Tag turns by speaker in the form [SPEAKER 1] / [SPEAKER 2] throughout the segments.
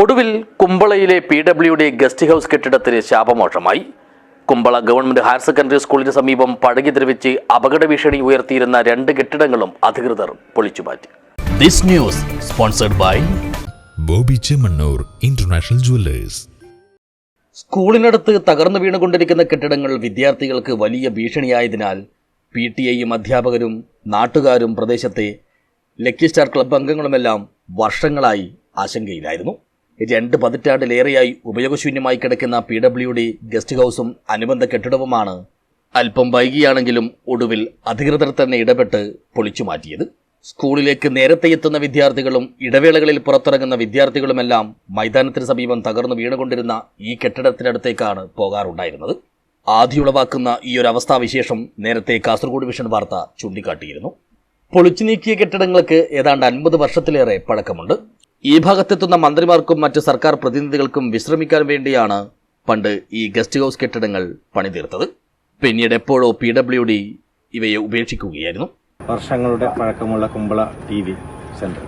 [SPEAKER 1] ഒടുവിൽ കുമ്പളയിലെ P W D guest house കെട്ടിടത്തിന് ശാപമോക്ഷമായി കുമ്പള ഗവൺമെന്റ് ഹയർ സെക്കൻഡറി സ്കൂളിന് സമീപം പഴകി ദ്രവിച്ച് അപകട ഭീഷണി ഉയർത്തിയിരുന്ന രണ്ട് കെട്ടിടങ്ങളും അധികൃതർ പൊളിച്ചുമാറ്റി.
[SPEAKER 2] This news sponsored by
[SPEAKER 3] Bobby Chemmanur international jewellers.
[SPEAKER 1] സ്കൂളിനടുത്ത് തകർന്നു വീണുകൊണ്ടിരിക്കുന്ന കെട്ടിടങ്ങൾ വിദ്യാർത്ഥികൾക്ക് വലിയ ഭീഷണിയായതിനാൽ പി ടി ഐയും അധ്യാപകരും നാട്ടുകാരും പ്രദേശത്തെ ലക്കി സ്റ്റാർ ക്ലബ് അംഗങ്ങളുമെല്ലാം വർഷങ്ങളായി ആശങ്കയിലായിരുന്നു. രണ്ട് പതിറ്റാണ്ടിലേറെയായി ഉപയോഗശൂന്യമായി കിടക്കുന്ന പി ഡബ്ല്യു ഡി ഗസ്റ്റ് ഹൌസും അനുബന്ധ കെട്ടിടവുമാണ് അല്പം വൈകിയാണെങ്കിലും ഒടുവിൽ അധികൃതർ തന്നെ ഇടപെട്ട് പൊളിച്ചു മാറ്റിയത്. സ്കൂളിലേക്ക് നേരത്തെ എത്തുന്ന വിദ്യാർത്ഥികളും ഇടവേളകളിൽ പുറത്തിറങ്ങുന്ന വിദ്യാർത്ഥികളുമെല്ലാം മൈതാനത്തിന് സമീപം തകർന്നു വീണുകൊണ്ടിരുന്ന ഈ കെട്ടിടത്തിനടുത്തേക്കാണ് പോകാറുണ്ടായിരുന്നത്. ആദ്യുളവാക്കുന്ന ഈ ഒരു അവസ്ഥാവിശേഷം നേരത്തെ കാസർഗോഡ് വിഷൻ വാർത്ത ചൂണ്ടിക്കാട്ടിയിരുന്നു. പൊളിച്ചു നീക്കിയ കെട്ടിടങ്ങൾക്ക് ഏതാണ്ട് അൻപത് വർഷത്തിലേറെ പഴക്കമുണ്ട്. ഈ ഭാഗത്തെത്തുന്ന മന്ത്രിമാർക്കും മറ്റ് സർക്കാർ പ്രതിനിധികൾക്കും വിശ്രമിക്കാൻ വേണ്ടിയാണ് പണ്ട് ഈ ഗസ്റ്റ് ഹൗസ് കെട്ടിടങ്ങൾ പണിതീർത്തത്. പിന്നീട് എപ്പോഴോ പി ഡബ്ല്യു ഡി ഇവയെ ഉപേക്ഷിക്കുകയായിരുന്നു.
[SPEAKER 4] വർഷങ്ങളുടെ പഴക്കമുള്ള കുമ്പള ടി വി സെന്റർ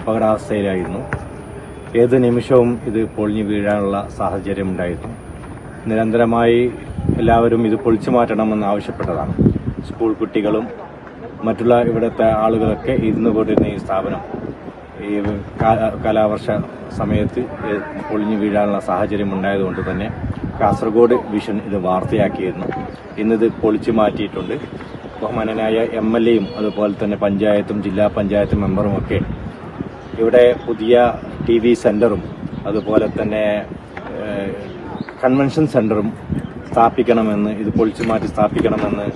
[SPEAKER 4] അപകടാവസ്ഥയിലായിരുന്നു. ഏത് നിമിഷവും ഇത് പൊളിഞ്ഞു വീഴാനുള്ള സാഹചര്യം സാഹചര്യമുണ്ടായിരുന്നു. നിരന്തരമായി എല്ലാവരും ഇത് പൊളിച്ചു മാറ്റണമെന്ന് ആവശ്യപ്പെട്ടതാണ്. സ്കൂൾ കുട്ടികളും മറ്റുള്ള ഇവിടുത്തെ ആളുകളൊക്കെ ഇരുന്നു കൊണ്ടിരുന്ന ഈ സ്ഥാപനം ഈ കാലാവർഷ സമയത്ത് ഒളിഞ്ഞു വീഴാനുള്ള സാഹചര്യം ഉണ്ടായതുകൊണ്ട് തന്നെ കാസർഗോഡ് വിഷൻ ഇത് വാർത്തയാക്കിയിരുന്നു. ഇന്നിത് പൊളിച്ചു മാറ്റിയിട്ടുണ്ട്. ബഹുമാനനായ എം എൽ എയും അതുപോലെ തന്നെ പഞ്ചായത്തും ജില്ലാ പഞ്ചായത്ത് മെമ്പറുമൊക്കെ ഇവിടെ പുതിയ ടി വി സെന്ററും അതുപോലെ തന്നെ കൺവെൻഷൻ സെന്ററും സ്ഥാപിക്കണമെന്ന് ഇത് പൊളിച്ചു മാറ്റി സ്ഥാപിക്കണമെന്ന്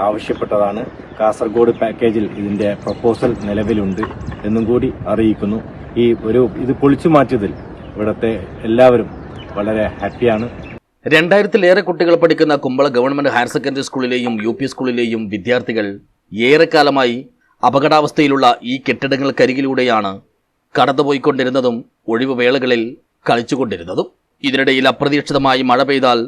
[SPEAKER 4] ആവശ്യപ്പെട്ടതാണ്. കാസർഗോഡ് പാക്കേജിൽ ഇതിന്റെ പ്രപ്പോസൽ നിലവിലുണ്ട് എന്നും കൂടി അറിയിക്കുന്നു. ഈ ഒരു ഇത് പൊളിച്ചു മാറ്റിയതിൽ ഇവിടത്തെ എല്ലാവരും വളരെ ഹാപ്പിയാണ്
[SPEAKER 1] രണ്ടായിരത്തിലേറെ കുട്ടികൾ പഠിക്കുന്ന കുമ്പള ഗവൺമെന്റ് ഹയർ സെക്കൻഡറി സ്കൂളിലെയും യു പി സ്കൂളിലെയും വിദ്യാർത്ഥികൾ ഏറെക്കാലമായി അപകടാവസ്ഥയിലുള്ള ഈ കെട്ടിടങ്ങൾക്കരികിലൂടെയാണ് കടന്നുപോയിക്കൊണ്ടിരുന്നതും ഒഴിവുവേളകളിൽ കളിച്ചുകൊണ്ടിരുന്നതും. ഇതിനിടയിൽ അപ്രതീക്ഷിതമായി മഴ പെയ്താൽ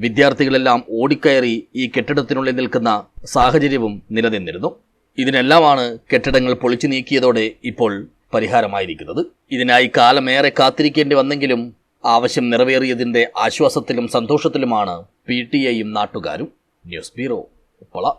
[SPEAKER 1] വിദ്യാർത്ഥികളെല്ലാം ഓടിക്കയറി ഈ കെട്ടിടത്തിനുള്ളിൽ നിൽക്കുന്ന സാഹചര്യവും നിലനിന്നിരുന്നു. ഇതിനെല്ലാമാണ് കെട്ടിടങ്ങൾ പൊളിച്ചു നീക്കിയതോടെ ഇപ്പോൾ പരിഹാരമായിരിക്കുന്നത്. ഇതിനായി കാലമേറെ കാത്തിരിക്കേണ്ടി വന്നെങ്കിലും ആവശ്യം നിറവേറിയതിന്റെ ആശ്വാസത്തിലും സന്തോഷത്തിലുമാണ് പി ടി ഐയും നാട്ടുകാരും. News bureau Uppala.